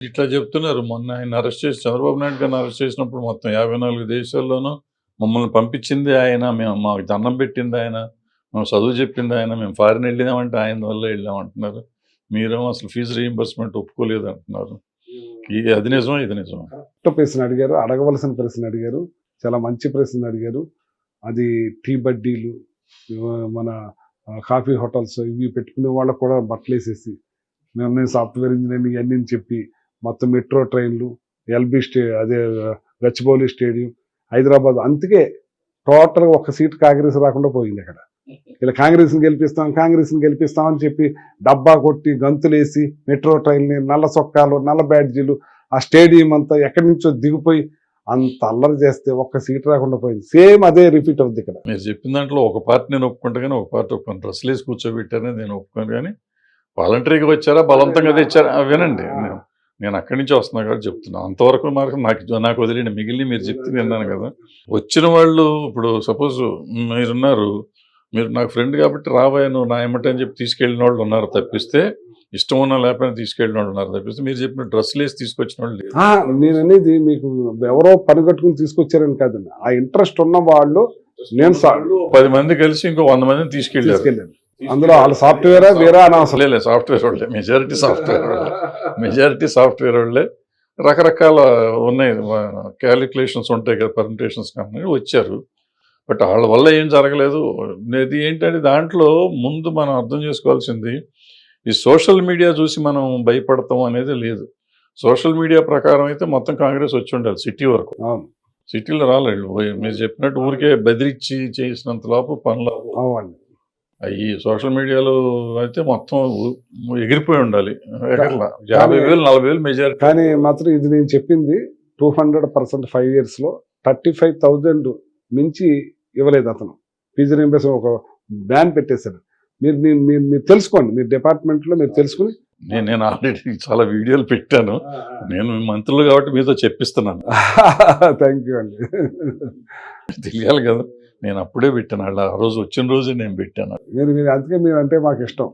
ఇట్లా చెప్తున్నారు. మొన్న ఆయన అరెస్ట్ చేసి చంద్రబాబు నాయుడు గారిని అరెస్ట్ చేసినప్పుడు మొత్తం యాభై నాలుగు దేశాల్లోనూ మమ్మల్ని పంపించింది ఆయన. మేము మాకు దండం పెట్టింది ఆయన. మేము చదువు చెప్పింది ఆయన. మేము ఫారిన్ వెళ్ళినామంటే ఆయన వల్ల వెళ్ళామంటున్నారు మీరేమో అసలు ఫీజు రీఎంబర్స్మెంట్ ఒప్పుకోలేదు అంటున్నారు. ఇది అది నిజమా? ఇది నిజమా? కరెక్ట్ ప్రశ్న అడిగారు. అడగవలసిన ప్రశ్న అడిగారు. చాలా మంచి ప్రశ్న అడిగారు. అది టీ బడ్డీలు మన కాఫీ హోటల్స్ ఇవి పెట్టుకునే వాళ్ళకు కూడా బట్టలు వేసేసి మేము నేను సాఫ్ట్వేర్ ఇంజనీరింగ్ అన్నీ చెప్పి మొత్తం మెట్రో ట్రైన్లు ఎల్బీ స్టే అదే గచ్చిబౌలి స్టేడియం హైదరాబాద్ అందుకే టోటల్గా ఒక సీట్ కాంగ్రెస్ రాకుండా పోయింది అక్కడ. ఇలా కాంగ్రెస్ని గెలిపిస్తాం కాంగ్రెస్ని గెలిపిస్తాం అని చెప్పి డబ్బా కొట్టి గంతులేసి మెట్రో ట్రైన్ని నల్ల చొక్కాలు నల్ల బ్యాడ్జీలు ఆ స్టేడియం అంతా ఎక్కడి నుంచో దిగిపోయి అంత అల్లరి చేస్తే ఒక్క సీట్ రాకుండా పోయింది. సేమ్ అదే రిపీట్ అవుద్ది ఇక్కడ. మీరు చెప్పిన దాంట్లో ఒక పార్టీ నేను ఒప్పుకుంటా కానీ ఒక పార్టీ ఒప్పుకోను. డ్రెస్సులు వేసి కూర్చోబెట్టారని నేను ఒప్పుకోను కానీ వాలంటరీగా వచ్చారా? బలవంతంగా తెచ్చారా? వినండి. నేను అక్కడి నుంచి వస్తున్నా కాబట్టి చెప్తున్నాను అంతవరకు మాకు నాకు నాకు వదిలేండి మిగిలిన మీరు చెప్తే విన్నాను కదా. వచ్చిన వాళ్ళు ఇప్పుడు సపోజ్ మీరున్నారు మీరు నాకు ఫ్రెండ్ కాబట్టి రాబోయే నువ్వు నా ఏమంటే అని చెప్పి తీసుకెళ్ళిన వాళ్ళు ఉన్నారు తప్పిస్తే ఇష్టం ఉన్నా లేకపోయినా తీసుకెళ్ళిన వాళ్ళు ఉన్నారు తప్పిస్తే మీరు చెప్పిన డ్రెస్సులు వేసి తీసుకొచ్చిన వాళ్ళు నేను అనేది మీకు ఎవరో పని కట్టుకుని తీసుకొచ్చారని కాదండి ఆ ఇంట్రెస్ట్ ఉన్న వాళ్ళు నేను పది మంది కలిసి ఇంకో వంద మందిని తీసుకెళ్ళారు. తీసుకెళ్ళాను అందులో వాళ్ళ సాఫ్ట్వేర్ వేరే అనవసరం లేదు సాఫ్ట్వేర్ వాళ్ళే. మెజారిటీ సాఫ్ట్వేర్ వాళ్ళే. మెజారిటీ సాఫ్ట్వేర్ వాళ్ళే. రకరకాల ఉన్నాయి. క్యాలిక్యులేషన్స్ ఉంటాయి కదా పర్మిటేషన్స్ కానీ వచ్చారు. బట్ వాళ్ళ వల్ల ఏం జరగలేదు. ఇది ఏంటంటే దాంట్లో ముందు మనం అర్థం చేసుకోవాల్సింది ఈ సోషల్ మీడియా చూసి మనం భయపడతాం అనేది లేదు. సోషల్ మీడియా ప్రకారం అయితే మొత్తం కాంగ్రెస్ వచ్చి ఉండాలి సిటీ వరకు. సిటీలో రాలేదు. మీరు చెప్పినట్టు ఊరికే బెదిరించి చేసినంత లోపు పనులు అవునండి ఈ సోషల్ మీడియాలో అయితే మొత్తం ఎగిరిపోయి ఉండాలి. యాభై వేలు నలభై వేలు మెజారిటీ. కానీ మాత్రం ఇది నేను చెప్పింది టూ హండ్రెడ్ పర్సెంట్ ఫైవ్ ఇయర్స్లో థర్టీ ఫైవ్ థౌజండ్ మించి ఇవ్వలేదు అతను. ఫీజు రీంబర్స్మెంట్ ఒక బ్యాన్ పెట్టేశాడు. మీరు మీరు మీరు మీరు తెలుసుకోండి. మీరు డిపార్ట్మెంట్లో మీరు తెలుసుకుని నేను నేను ఆల్రెడీ చాలా వీడియోలు పెట్టాను. నేను మంత్రులు కాబట్టి మీతో చెప్పిస్తున్నాను. థ్యాంక్ యూ అండి. తెలియాలి కదా. నేను అప్పుడే పెట్టాను. వాళ్ళు ఆ రోజు వచ్చిన రోజే నేను పెట్టాను. మీరు మీరు అందుకే మీరు అంటే మాకు ఇష్టం.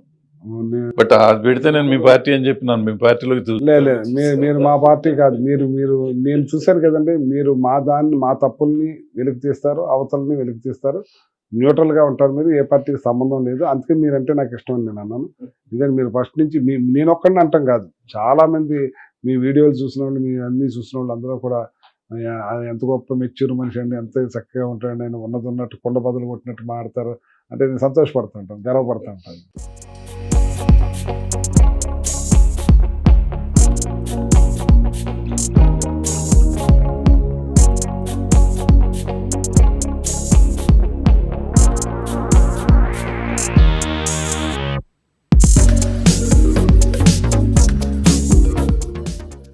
బట్ అది పెడితే నేను మీ పార్టీ అని చెప్పినాను. మీ పార్టీలోకి తూ- లే లే మీరు మా పార్టీ కాదు. మీరు మీరు నేను చూశాను కదండి. మీరు మా దాన్ని మా తప్పుల్ని వెలికి తీస్తారు. అవతలని వెలికి తీస్తారు. న్యూట్రల్గా ఉంటారు మీరు. ఏ పార్టీకి సంబంధం లేదు. అందుకే మీరంటే నాకు ఇష్టం అని నేను అన్నాను. ఇదే మీరు ఫస్ట్ నుంచి మీ నేను ఒక్కడిని అంటాం కాదు. చాలా మంది మీ వీడియోలు చూసిన వాళ్ళు మీ అన్ని చూసిన వాళ్ళు అందరూ కూడా ఎంత గొప్ప మెచ్యూర్ మనిషి అండి ఎంత చక్కగా ఉంటాడు నేను ఉన్నది ఉన్నట్టు కొండ బదులు కొట్టినట్టు మాడతారు అంటే నేను సంతోషపడుతుంటాను గర్వపడుతుంటాను